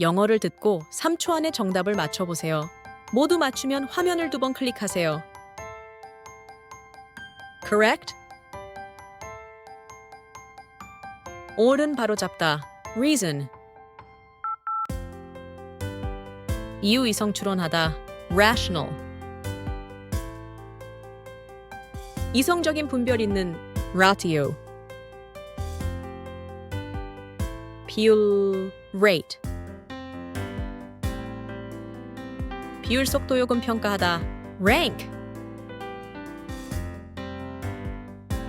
영어를 듣고 3초 안에 정답을 맞춰보세요. 모두 맞추면 화면을 두 번 클릭하세요. correct? 옳은 바로 잡다. reason. 이유 이성 추론하다. rational. 이성적인 분별 있는 ratio. 비율 rate. 비율 속도 요금 평가하다. rank.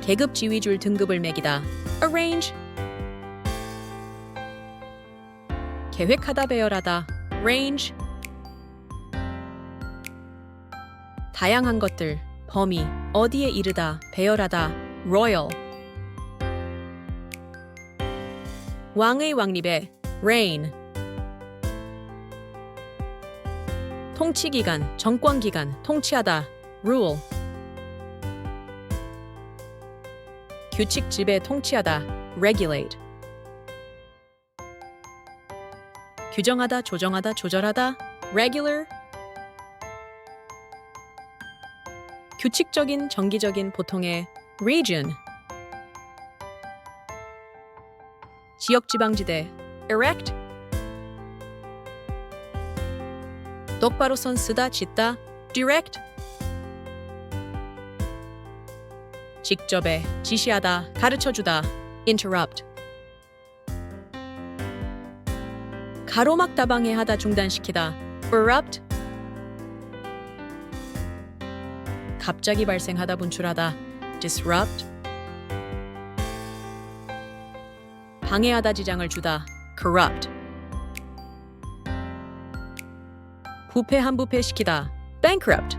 계급 지위줄 등급을 매기다. arrange. 계획하다 배열하다. range. 다양한 것들, 범위, 어디에 이르다, 배열하다. royal. 왕의 왕립에 reign. 통치 기간, 정권 기간, 통치하다. rule. 규칙 지배 통치하다. regulate. 규정하다, 조정하다, 조절하다. regular. 규칙적인, 정기적인, 보통의 region. 지역 지방지대 erect. 똑바로 선 쓰다, 짓다 direct. 직접에 지시하다, 가르쳐 주다 interrupt. 가로막 다 방해하다 중단시키다 erupt. 갑자기 발생하다 분출하다 disrupt. 방해하다 지장을 주다 corrupt. 부패 한부패시키다 bankrupt.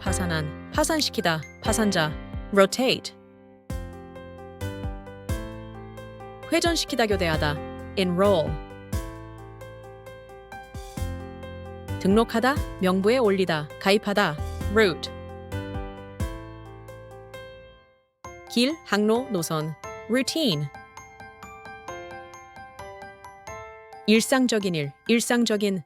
파산한 파산시키다 파산자 rotate. 회전시키다 교대하다 enroll. 등록하다 명부에 올리다 가입하다 route. 길, 항로, 노선 routine. 일상적인 일, 일상적인